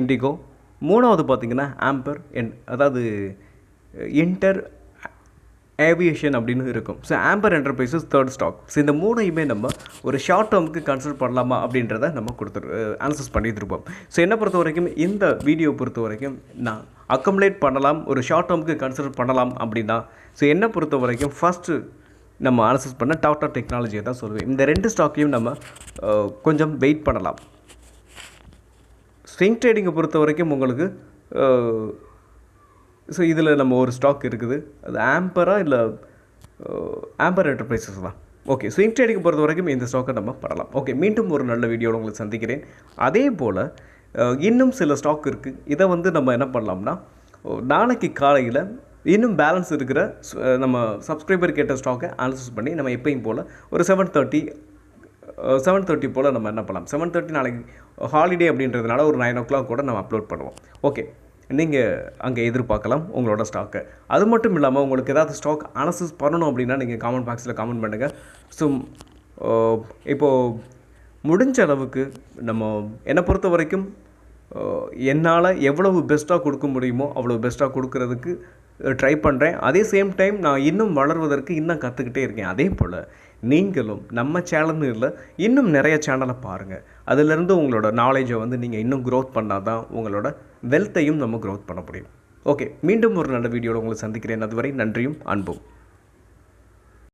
இண்டிகோ மூணாவது பார்த்திங்கன்னா ஆம்பர் என் அதாவது இன்டர் ஏவியேஷன் அப்படின்னு இருக்கும். So Amber Enterprises third stock so இந்த மூணையுமே நம்ம ஒரு ஷார்ட் டேர்முக்கு கன்சிடர் பண்ணலாமா அப்படின்றத நம்ம கொடுத்துரு ஆன்சர்ஸ் பண்ணியிருப்போம் ஸோ என்னை பொறுத்த வரைக்கும் இந்த வீடியோ பொறுத்த வரைக்கும் நான் அக்கம்லேட் பண்ணலாம் ஒரு ஷார்ட் டேர்முக்கு கன்சிடர் பண்ணலாம் அப்படின்னா ஸோ என்னை பொறுத்த வரைக்கும் ஃபஸ்ட்டு நம்ம அனலைசிஸ் பண்ண டாக்டர் டெக்னாலஜியை தான் சொல்லுவேன். இந்த ரெண்டு ஸ்டாக்கையும் நம்ம கொஞ்சம் வெயிட் பண்ணலாம். ஸ்விங் ட்ரேடிங்கை பொறுத்த வரைக்கும் உங்களுக்கு ஸோ இதில் நம்ம ஒரு ஸ்டாக் இருக்குது. அது ஆம்பரா இல்லை ஆம்பர் என்டர்பிரைசஸ் தான். ஓகே ஸ்விங் ட்ரேடிங் பொறுத்த வரைக்கும் இந்த ஸ்டாக்கை நம்ம பண்ணலாம். ஓகே மீண்டும் ஒரு நல்ல வீடியோவில் உங்களை சந்திக்கிறேன். அதே போல் இன்னும் சில ஸ்டாக் இருக்குது இதை வந்து நம்ம என்ன பண்ணலாம்னா நாளைக்கு காலையில் இன்னும் பேலன்ஸ் இருக்கிற நம்ம சப்ஸ்கிரைபர் கேட்ட ஸ்டாக்கை அனலிசிஸ் பண்ணி நம்ம எப்பயும் போல் ஒரு செவன் தேர்ட்டி செவன் தேர்ட்டி போல் நம்ம என்ன பண்ணலாம்? செவன் தேர்ட்டி நாளைக்கு ஹாலிடே அப்படின்றதுனால ஒரு நைன் ஓ கிளாக் கூட நம்ம அப்லோட் பண்ணுவோம். ஓகே நீங்கள் அங்கே எதிர்பார்க்கலாம் உங்களோட ஸ்டாக்கை அது மட்டும் இல்லாமல் உங்களுக்கு ஏதாவது ஸ்டாக் அனசஸ் பண்ணணும் அப்படின்னா நீங்கள் காமெண்ட் பாக்ஸில் காமெண்ட் பண்ணுங்கள் ஸோ இப்போது முடிஞ்ச அளவுக்கு நம்ம என்னை பொறுத்த வரைக்கும் என்னால் எவ்வளவு பெஸ்ட்டாக கொடுக்க முடியுமோ அவ்வளோ பெஸ்ட்டாக கொடுக்கறதுக்கு ட்ரை பண்ணுறேன் அதே சேம் டைம் நான் இன்னும் வளர்வதற்கு இன்னும் கற்றுக்கிட்டே இருக்கேன். அதே போல் நீங்களும் நம்ம சேனல்னு இல்லை இன்னும் நிறைய சேனலை பாருங்கள் அதிலிருந்து உங்களோட நாலேஜை வந்து நீங்கள் இன்னும் க்ரோத் பண்ணால் தான் உங்களோட வெல்த்தையும் நம்ம க்ரோத் பண்ண முடியும். ஓகே மீண்டும் ஒரு நல்ல வீடியோவில் உங்களை சந்திக்கிறேன். அதுவரை நன்றியும் அன்பும்.